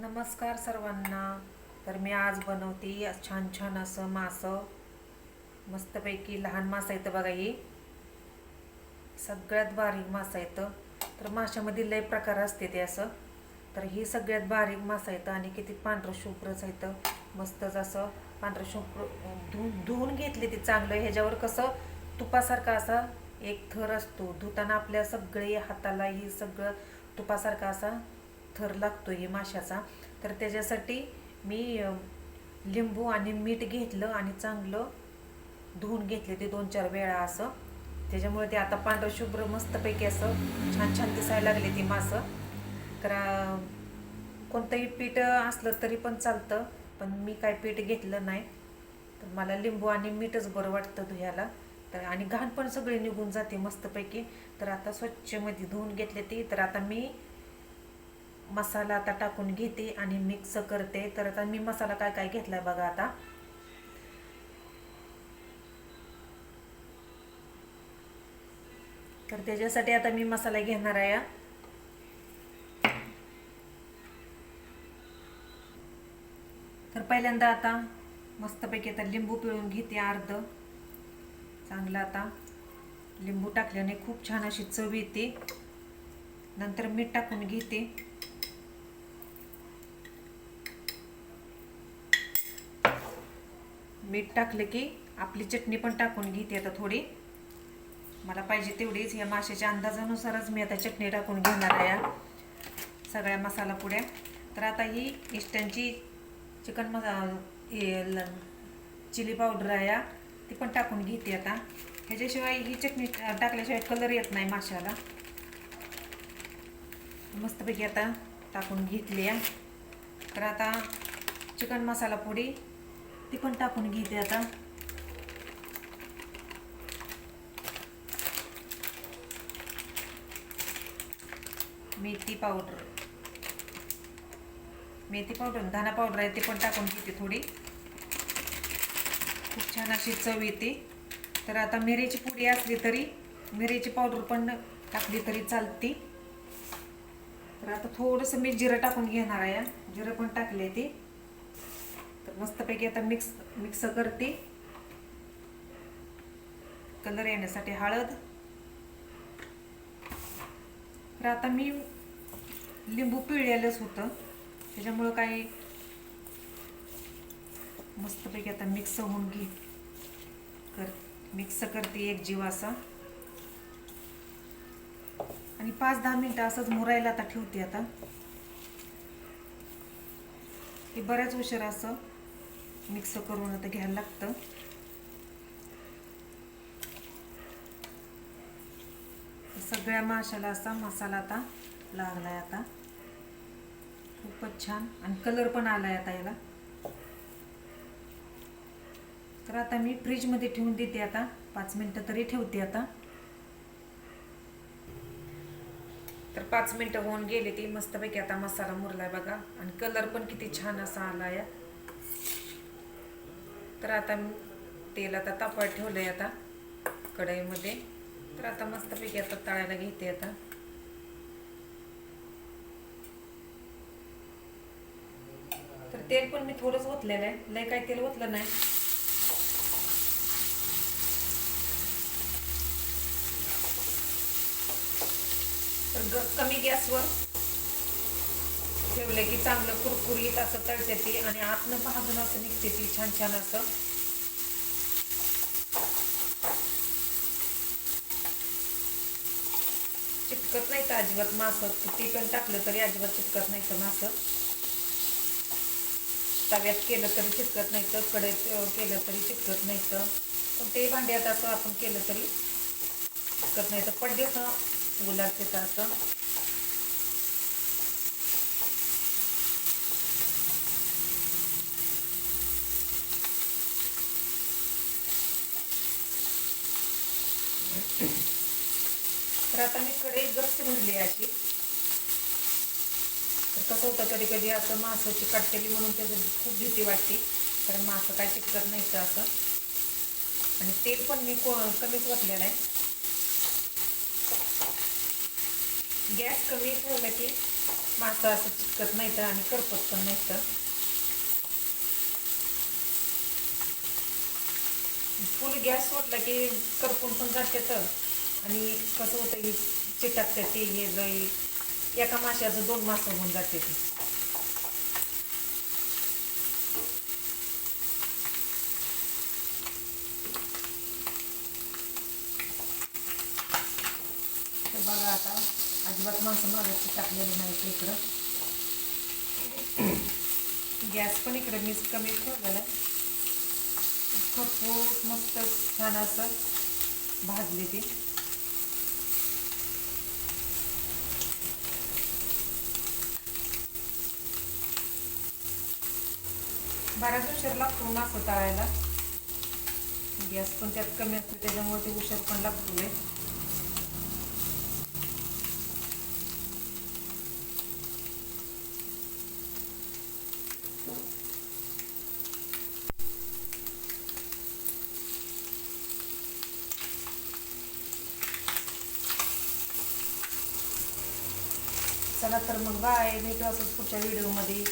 नमस्कार सर्वांना. तर मी आज बनवते छान छान असं मासं. मस्तपैकी लहान मासा येतं बघा ही. सगळ्यात बारीक मासा येतं तर माशामध्ये लय प्रकार असते ते असं. तर ही सगळ्यात बारीक मासा येतं आणि किती पांढरं शुभ्रच येतं मस्तच असं पांढरं शुभ्र धुवून धुवून घेतले ते चांगलं. ह्याच्यावर कसं तुपासारखा असा एक थर असतो. धुताना आपल्या सगळे हाताला ही सगळं तुपासारखा असा थर लागतो आहे माशाचा तर त्याच्यासाठी मी लिंबू आणि मीठ घेतलं आणि चांगलं धुवून घेतले ते दोन चार वेळा असं. त्याच्यामुळे ते आता पांढरं शुभ्र मस्तपैकी असं छान छान दिसायला लागले ती मासं. तर कोणतंही पीठ असलं तरी पण चालतं पण मी काय पीठ घेतलं नाही. तर मला लिंबू आणि मीठच बरं वाटतं धुयाला तर आणि घाण पण सगळी निघून जाते मस्तपैकी. तर आता स्वच्छमध्ये धुवून घेतले ती. तर आता मी मसाला आता टाकून घेते आणि मिक्स करते. तर आता मी मसाला काय काय घेतलाय बघा आता. तर त्याच्यासाठी आता मी मसाला घेणार आहे. तर पहिल्यांदा आता मस्तपैकी आता लिंबू पिळून घेते अर्ध. चांगलं आता. लिंबू टाकल्याने खूप छान अशी चव येते. नंतर मीठ टाकून घेते. मीठ टाकलं की आपली चटणी पण टाकून घेते आता थोडी. मला पाहिजे तेवढीच. या माशाच्या अंदाजानुसारच मी आता चटणी टाकून घेणार आहे या सगळ्या मसाला पुड्या. तर आता ही इस्टनची चिकन मसा चिली पावडर आहे या, ती पण टाकून घेते आता. ह्याच्याशिवाय ही चटणी टाकल्याशिवाय कलर येत नाही माशाला. मस्तपैकी आता टाकून घेतली आहे तर आता चिकन मसाला पुडी ती पण टाकून घेते आता. मेथी पावडर. मेथी पावडर धना पावडर आहे ते पण टाकून घेते थोडी. खूप छान अशी चव येते. तर आता मिरची पुडी असली तरी मिरची पावडर पण टाकली तरी चालते. तर आता थोडंसं मी जिरं टाकून घेणार आहे. जिरं पण टाकले ते. तर मस्तपैकी आता मिक्स मिक्स करते. कलर येण्यासाठी हळद. तर आता मी लिंबू पिळलेलंच होतं. त्याच्यामुळं काही मस्तपैकी आता मिक्स होऊन घे. कर मिक्स करते एक जीव असा आणि पाच दहा मिनटं असंच मुरायला आता ठेवते आता. हे बऱ्याच उशीर असं. मिक्स करून आता घ्यायला लागतं. सगळ्या माशाला असा मसाला आता लागलाय आता. खूपच छान. आणि कलर पण आलाय आता याला. तर आता मी फ्रीजमध्ये ठेवून देते आता. पाच मिनटं तरी ठेवते आता. तर पाच मिनटं होऊन गेले ती मस्तपैकी आता मसाला मुरलाय बघा. आणि कलर पण किती छान असा आला आहे तर आता तेल आता तापवायला ठेवलंय आता कढईमध्ये. तर आता मस्तपैकी आता तळायला घेते आता. तर तेल पण मी थोडंच ओतलेलं आहे. लय काही तेल ओतलं नाही. तर ग कमी गॅसवर ठेवलं की चांगलं कुरकुरीत असं तळते ती आणि आतनं भाजून असं निघते ती छान छान असं. चिटकत नाही तर अजिबात मासं? किती पण टाकलं तरी अजिबात चिटकत नाही तर मासं? तव्यात केलं तरी चिटकत नाही तर कडेत केलं तरी चिटकत नाही तर. पण ते भांड्यात असं आपण केलं तरी चिटकत नाही तर पडदेच गुलाबचे तर असं. कढई गच्च भरली अशी. तर कसं होतं कधी कधी असं मासं चिकटतेली म्हणून त्याचं खूप भीती वाटते कारण मासं काय चिकटत नाही तर असं. आणि तेल पण मी को कमीच वाटलेलं आहे. गॅस कमी ठेवला की मासा असं चिकट नाही तर आणि करपत पण नाही तर फुल गॅस सोडला की करपून पण जाते तर आणि कसं होतं की चिटकते ते हे लई. एका माशाचं दोन मासं होऊन जाते ती. बघा आता अजिबात माणसं माझं टाकलेली नाही इकडं. गॅस पण इकडं मीच कमी ठेवलेला खूप मस्त छान असं भाजली ती. बऱ्याच उशीर लागतो मासं तळायला गॅस पण त्यात कमी असतो त्याच्यामुळे ते उशीर पण लागतो आहे चला तर मग बाय भेटू असंच पुढच्या व्हिडिओमध्ये